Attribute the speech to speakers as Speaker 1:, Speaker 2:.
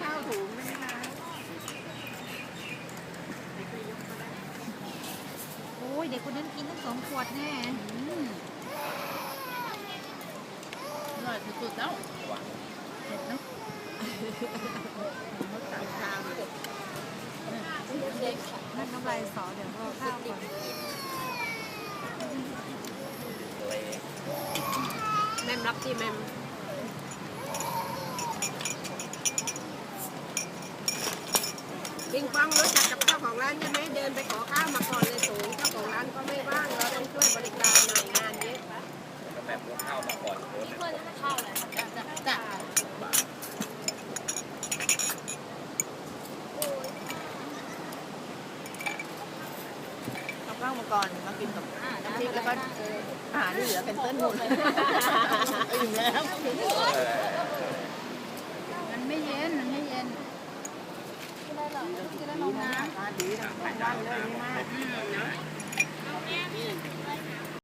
Speaker 1: ข้าวถุงไม่ได้
Speaker 2: โอ้ยเด็กคนนั้นกินทั้งสองขวดแน่
Speaker 1: อร่อยสุดๆแล้ว
Speaker 2: เผ็ดเนอะ
Speaker 1: เขาสั่งชามเลย
Speaker 2: นั่นน้ำลายสอเดี๋ยวรอข้าวก่อน
Speaker 1: แม่มรับที่แม่ม ปิงปองรู้จักกับเจ้าของร้านใช่ไหมเดินไปขอข้าวมาก่อนเลยสูงเจ้าของร้านก็ไม่ว่างเราต้องช่วยบริการหน่อยงานเยอะ
Speaker 3: แบบพวกข้าวมาก่อนโพสต์
Speaker 1: จ้ะ
Speaker 4: เอาข้าวมาก่อนมากินกับน้ำพริกแล้วก็อาหารที่เหลือเป็นเต้นหมดเลยอิ่มแล้ว
Speaker 2: มันไม่เย็นมันไม่เย็น
Speaker 4: จะได้ลงน้ำ